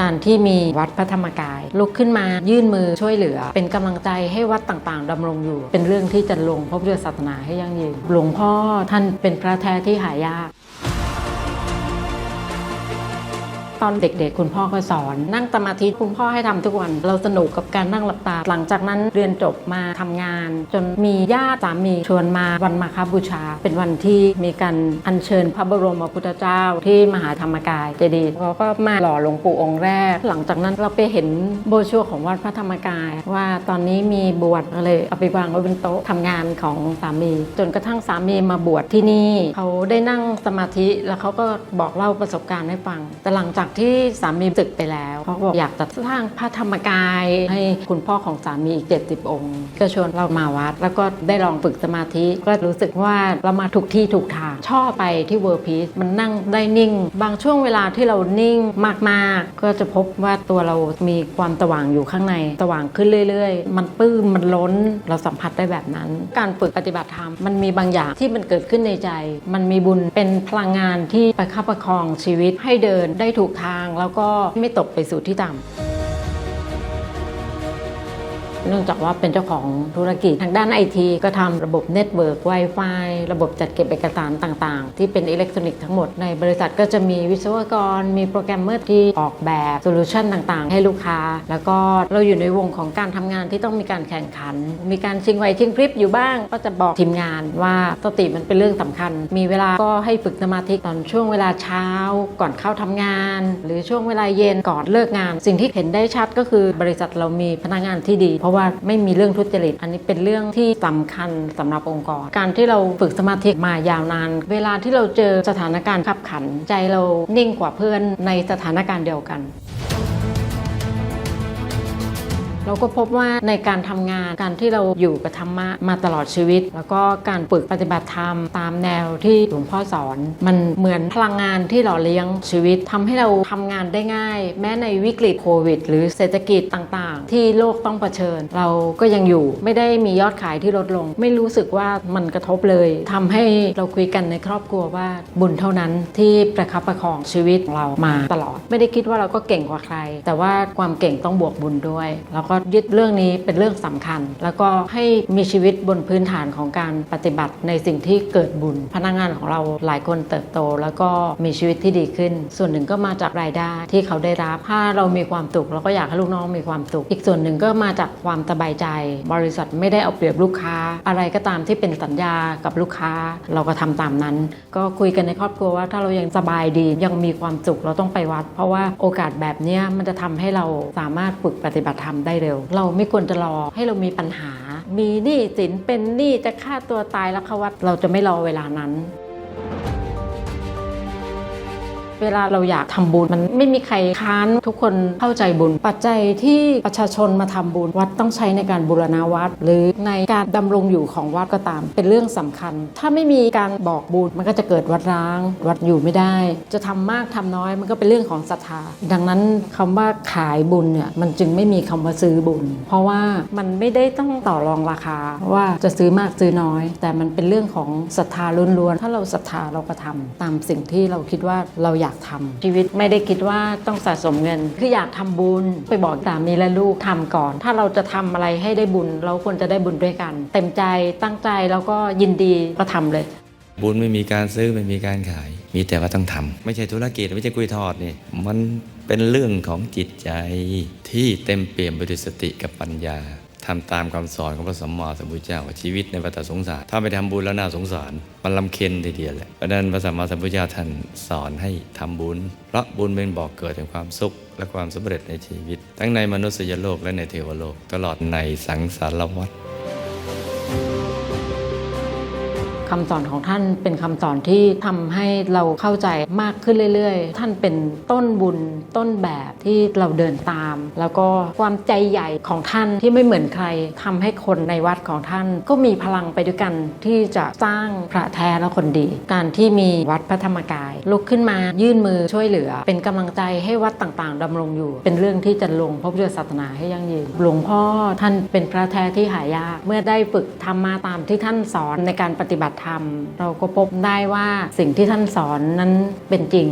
การที่มีวัดพระธรรมกาย ลุกขึ้นมายื่นมือช่วยเหลือ เป็นกำลังใจให้วัดต่างๆดำรงอยู่ เป็นเรื่องที่จะลงพระพุทธศาสนาให้ยั่งยืนหลวงพ่อท่านเป็นพระแท้ที่หายาก ตอนเด็กๆ คุณพ่อก็สอน นั่งสมาธิคุณพ่อให้ทำทุกวัน เราสนุกกับการนั่งหลับตา หลังจากนั้นเรียนจบมาทำงาน จนมีญาติสามีชวนมาวันมาคบูชา เป็นวันที่มีการอัญเชิญพระบรมพุทธเจ้า ที่มหาธรรมกายเจดีย์เขาก็มาหล่อหลวงปู่องค์แรก หลังจากนั้นเราไปเห็นโบชัวของวัดพระธรรมกาย ว่าตอนนี้มีบวชก็เลยเอาไปวางไว้บนโต๊ะทำงานของสามี จนกระทั่งสามีมาบวชที่นี่ เขาได้นั่งสมาธิแล้วเขาก็บอกเล่าประสบการณ์ให้ฟังแต่หลังจากที่สามีศึกไปแล้วเขาบอกอยากจะสร้างพระธรรมกายให้คุณพ่อของสามีอีก 70 องค์ ก็ชวนเรามาวัด แล้วก็ได้ลองฝึกสมาธิ ก็รู้สึกว่าเรามาถูกที่ถูกทางชอบไปที่เวอร์พีซมันนั่งได้นิ่ง บางช่วงเวลาที่เรานิ่งมากๆ ก็จะพบว่าตัวเรามีความสว่างอยู่ข้างในสว่างขึ้นเรื่อย ๆ มันปื้มมันล้นเราสัมผัสได้แบบนั้น การฝึกปฏิบัติธรรมมันมีบางอย่างที่มันเกิดขึ้นในใจ มันมีบุญเป็นพลังงานที่ประคับประคองชีวิตให้เดินได้ถูกทางแล้วก็ไม่ตกไปสู่ที่ต่ำ เนื่องจากว่าเป็นเจ้าของธุรกิจทางด้านไอทีก็ทำระบบเน็ตเวิร์ก Wi-Fi ระบบจัดเก็บเอกสารต่างๆ ที่เป็นอิเล็กทรอนิกส์ทั้งหมดในบริษัทก็จะมีวิศวกร มีโปรแกรมเมอร์ที่ออกแบบโซลูชันต่างๆ ให้ลูกค้า แล้วก็เราอยู่ในวงของการทำงานที่ต้องมีการแข่งขัน มีการชิงไหวชิงพริบอยู่บ้าง ก็จะบอกทีมงานว่าสติมันเป็นเรื่องสำคัญ มีเวลาก็ให้ฝึกสมาธิตอนช่วงเวลาเช้าก่อนเข้าทำงาน หรือช่วงเวลาเย็นก่อนเลิกงาน สิ่งที่เห็นได้ชัดก็คือบริษัทเรามีพนักงานที่ดีเพราะว่าไม่มีเรื่องทุจริต อันนี้เป็นเรื่องที่สำคัญสำหรับองค์กร การที่เราฝึกสมาธิมายาวนาน เวลาที่เราเจอสถานการณ์ขับขัน ใจเรานิ่งกว่าเพื่อนในสถานการณ์เดียวกัน เราก็พบว่าในการทำงานการที่เราอยู่กับธรรมะมาตลอดชีวิต แล้วก็การฝึกปฏิบัติธรรมตามแนวที่หลวงพ่อสอน มันเหมือนพลังงานที่หล่อเลี้ยงชีวิตทำให้เราทำงานได้ง่าย แม้ในวิกฤตโควิด หรือเศรษฐกิจต่างๆ ที่โลกต้องเผชิญ เราก็ยังอยู่ไม่ได้มียอดขายที่ลดลง ไม่รู้สึกว่ามันกระทบเลยทำให้เราคุยกันในครอบครัวว่าบุญเท่านั้นที่ประคับประคองชีวิตของเรามาตลอด ไม่ได้คิดว่าเราก็เก่งกว่าใคร แต่ว่าความเก่งต้องบวกบุญด้วย แล้วก็ยึดเรื่องนี้เป็นเรื่องสำคัญ แล้วก็ให้มีชีวิตบนพื้นฐานของการปฏิบัติในสิ่งที่เกิดบุญ พนักงานของเราหลายคนเติบโต แล้วก็มีชีวิตที่ดีขึ้น ส่วนหนึ่งก็มาจากรายได้ที่เขาได้รับ ถ้าเรามีความสุขเราก็อยากให้ลูกน้องมีความสุข อีกส่วนหนึ่งก็มาจากความสบายใจ บริษัทไม่ได้เอาเปรียบลูกค้า อะไรก็ตามที่เป็นสัญญากับลูกค้า เราก็ทำตามนั้น ก็คุยกันในครอบครัวว่าถ้าเรายังสบายดียังมีความสุขเราต้องไปวัด เพราะว่าโอกาสแบบนี้มันจะทำให้เราสามารถฝึกปฏิบัติธรรมได้เร็ว เราไม่ควรจะรอให้เรามีปัญหา มีหนี้สินเป็นหนี้จะฆ่าตัวตายแล้วเขาวัดเราจะไม่รอเวลานั้น เวลาเราอยากทำบุญมันไม่มีใครค้านทุกคนเข้าใจบุญ ปัจจัยที่ประชาชนมาทำบุญ วัดต้องใช้ในการบูรณาวัด หรือในการดำรงอยู่ของวัดก็ตาม เป็นเรื่องสำคัญ ถ้าไม่มีการบอกบุญมันก็จะเกิดวัดร้าง วัดอยู่ไม่ได้ จะทำมากทำน้อยมันก็เป็นเรื่องของศรัทธา ดังนั้นคำว่าขายบุญเนี่ยมันจึงไม่มีคำว่าซื้อบุญ เพราะว่ามันไม่ได้ต้องต่อรองราคาว่าจะซื้อมากซื้อน้อย แต่มันเป็นเรื่องของศรัทธาล้วนๆถ้าเราศรัทธาเราก็ทำตามสิ่งที่เราคิดว่าเราอยากทำชีวิตไม่ได้คิดว่าต้องสะสมเงิน คืออยากทำบุญไปบอกสามีและลูกทำก่อน ถ้าเราจะทำอะไรให้ได้บุญ เราควรจะได้บุญด้วยกัน เต็มใจตั้งใจแล้วก็ยินดีก็ทำเลย บุญไม่มีการซื้อไม่มีการขาย มีแต่ว่าต้องทำไม่ใช่ธุรกิจไม่ใช่กุยทอดนี่มันเป็นเรื่องของจิตใจที่เต็มเปี่ยมไปด้วยสติกับปัญญา ทำตามคำสอนของพระสัมมาสัมพุทธเจ้าว่าชีวิตในวัฏสงสาร ถ้าไปทำบุญแล้วน่าสงสาร มันลำเค็นทีเดียวแหละเพราะนั้นพระสัมมาสัมพุทธเจ้าท่านสอนให้ทำบุญ เพราะบุญเป็นบอกเกิดแห่งความสุขและความสำเร็จในชีวิต ทั้งในมนุษยโลกและในเทวโลก ตลอดในสังสารวัฏ คำสอนของท่านเป็นคำสอนที่ทำให้เราเข้าใจมากขึ้นเรื่อย ๆ ท่านเป็นต้นบุญต้นแบบที่เราเดินตาม แล้วก็ความใจใหญ่ของท่านที่ไม่เหมือนใครทำให้คนในวัดของท่าน ก็มีพลังไปด้วยกันที่จะสร้างพระแท้และคนดี การที่มีวัดพระธรรมกาย ลุกขึ้นมายื่นมือช่วยเหลือ เป็นกำลังใจให้วัดต่างๆดำรงอยู่ เป็นเรื่องที่จะลงพระพุทธศาสนาให้ยั่งยืนหลวงพ่อท่านเป็นพระแท้ที่หายากเมื่อได้ฝึกทำมาตามที่ท่านสอนในการปฏิบัติธรรม เราก็พบได้ว่าสิ่งที่ท่านสอนนั้นเป็นจริง